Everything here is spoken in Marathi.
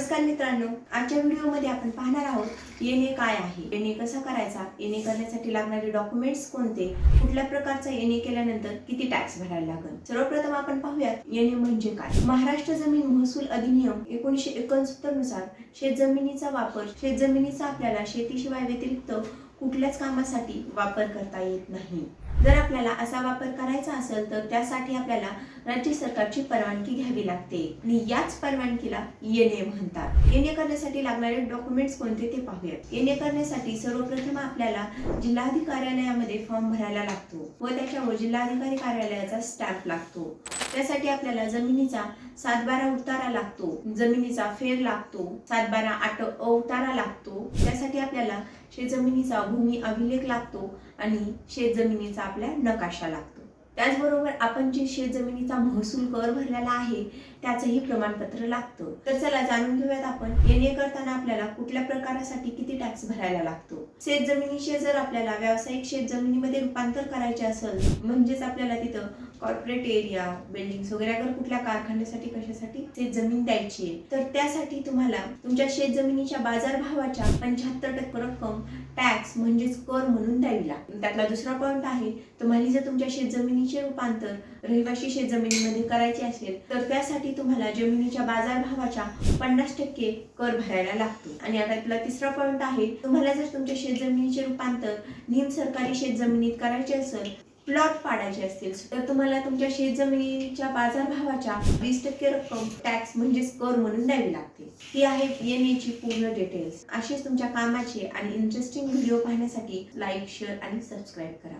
नमस्कार मित्रांनो आजच्या व्हिडिओमध्ये आपण पाहणार आहोत येणे काय आहे? येणे कसा करायचा? येणे करण्यासाठी लागणारे डॉक्युमेंट्स कोणते? कुठल्या प्रकारचा येणे केल्यानंतर किती टॅक्स भरायला लागेल? सर्वप्रथम आपण पाहूयात येणे म्हणजे काय? महाराष्ट्र जमीन महसूल अधिनियम एकोणीशे एकोणसत्तरनुसार शेतजमिनीचा वापर शेतजमिनीचा आपल्याला शेतीशिवाय व्यतिरिक्त कुठल्याच कामासाठी वापर करता येत नाही. जर आपल्याला असा वापर करायचा असेल तर त्यासाठी आपल्याला राज्य सरकारची परवानगी घ्यावी लागते. आणि याच परवानगीला येणे म्हणतात. येणे करण्यासाठी लागणारे डॉक्युमेंट्स कोणते ते पाहूयात. येणे करण्यासाठी सर्वप्रथम आपल्याला जिल्हाधिकारी कार्यालयामध्ये फॉर्म भरायला लागतो व त्याच्यावर जिल्हाधिकारी कार्यालयाचा स्टॅम्प लागतो. त्यासाठी आपल्याला जमिनीचा सातबारा उतारा लागतो. जमिनीचा फेर लागतो. सातबारा आठ अवतारा लागतो. त्यासाठी आपल्याला शेतजमिनीचा भूमी अभिलेख लागतो आणि शेतजमिनीचा आपल्या नकाशा लागतो. त्याचबरोबर आपण जे शेतजमिनीचा महसूल कर भरलेला आहे त्याचंही प्रमाणपत्र लागतं. तर चला जाणून घेऊयात आपण. येणे करताना आपल्याला कुठल्या प्रकारासाठी किती टॅक्स भरायला लागतो? शेत जमिनीचे जर आपल्याला व्यावसायिक शेत जमिनीमध्ये रूपांतर करायचे असेल म्हणजेच आपल्याला तिथं कॉर्पोरेट एरिया बिल्डिंग्स वगैरे अगर कुठल्या कारखान्यासाठी कशासाठी शेतजमीन द्यायची आहे तर त्यासाठी तुम्हाला तुमच्या शेत जमिनीच्या बाजारभावाच्या पंच्याहत्तर टक्के रक्कम टॅक्स म्हणजेच कर म्हणून द्यावी लागते. त्यातला दुसरा पॉईंट आहे तुम्हाला जर तुमच्या शेत जमिनीचे रूपांतर रहिवाशी शेतजमिनीमध्ये करायचे असेल तर त्यासाठी तुम्हाला जमिनीच्या बाजारभावाच्या पन्नास टक्के कर भरायला लागतो. आणि आता तिसरा पॉईंट आहे तुम्हाला जर तुमच्या शेतजमिनीचे रूपांतर निम सरकारी शेतजमिनीत करायचे असेल प्लॉट पाडायचे असतील. तर तुम्हाला तुमच्या शेतजमिनीच्या बाजारभावाच्या वीस टक्के रक्कम टॅक्स म्हणजेच कर म्हणून द्यावी लागते. ही आहे येण्याची पूर्ण डिटेल्स असेच तुमच्या कामाचे आणि इंटरेस्टिंग व्हिडिओ पाहण्यासाठी लाईक शेअर आणि सबस्क्राईब करा.